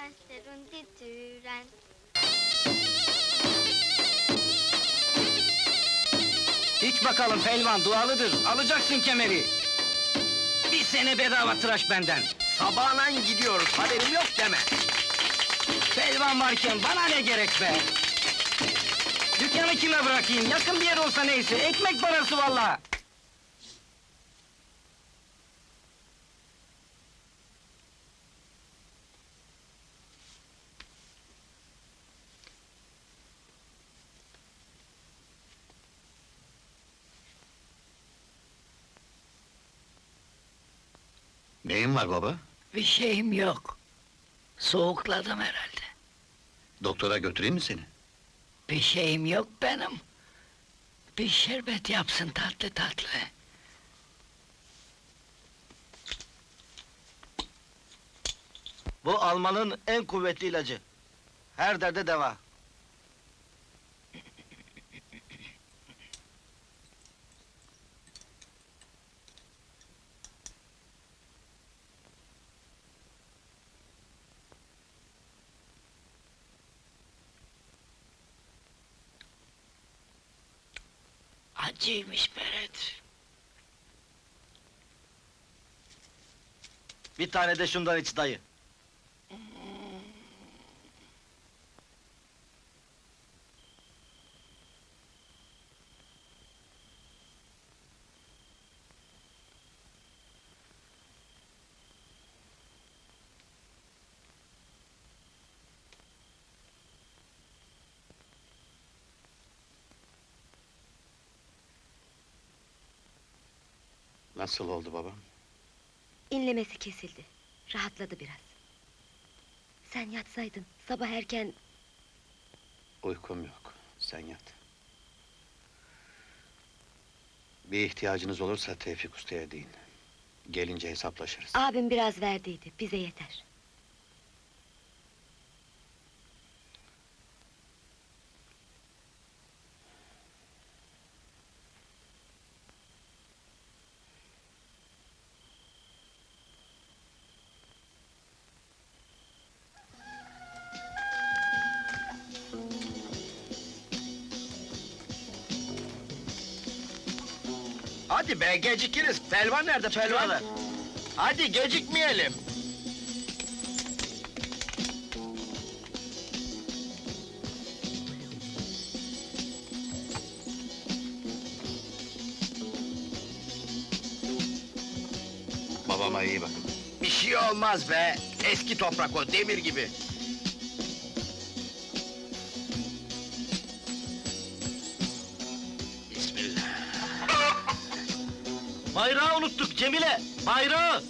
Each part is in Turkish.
Prenslerun titüren. İç bakalım pelvan dualıdır. Alacaksın kemeri. Bir sene bedava tıraş benden. Sabahla gidiyoruz, haberim yok deme. Pelvan varken bana ne gerek be? Dükkanı kime bırakayım? Yakın bir yer olsa neyse. Ekmek parası vallahi. Neyin var baba? Bir şeyim yok. Soğukladım herhalde. Doktora götüreyim mi seni? Bir şeyim yok benim. Bir şerbet yapsın tatlı tatlı. Bu Alman'ın en kuvvetli ilacı. Her derde deva. Acıymış Beret. Bir tane de şundan iç dayı. Nasıl oldu babam? İnlemesi kesildi. Rahatladı biraz. Sen yatsaydın sabah erken Uykum yok, sen yat. Bir ihtiyacınız olursa Tevfik Usta'ya deyin. Gelince hesaplaşırız. abim biraz verdiydi. Bize yeter. Hadi be gecikiriz. Pelvan nerede pelvan? Hadi gecikmeyelim. Babama iyi bakın. Bir şey olmaz be. Eski toprak o, demir gibi. Bayrağı unuttuk Cemile. Bayrağı.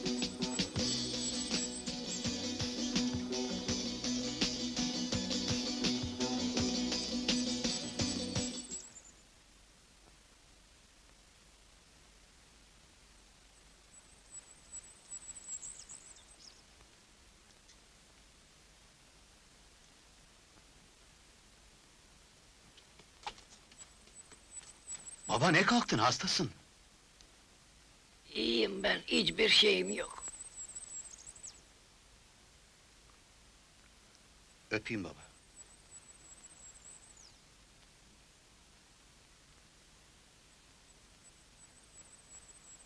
Baba ne kalktın, hastasın. Hiçbir şeyim yok. Öpeyim baba.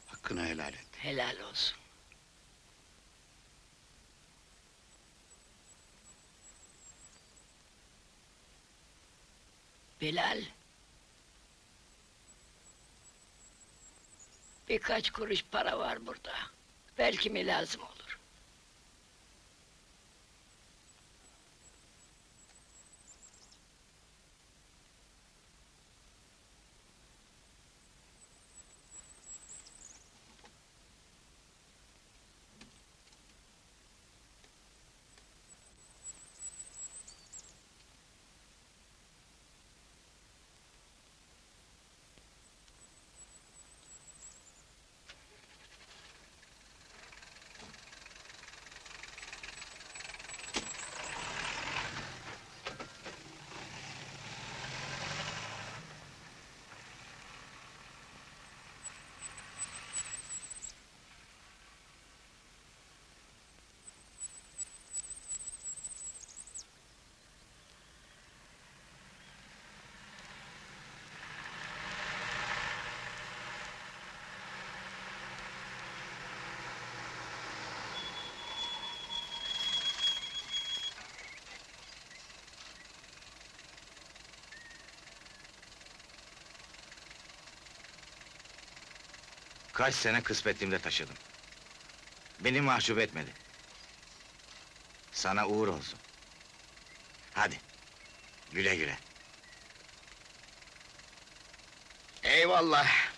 Hakkını helal et. Helal olsun. Bilal. Birkaç kuruş para var burada. Belki mi lazım olur? Kaç sene kısmetimde taşıdım. Beni mahcup etmedi. Sana uğur olsun. Hadi. Güle güle. Eyvallah.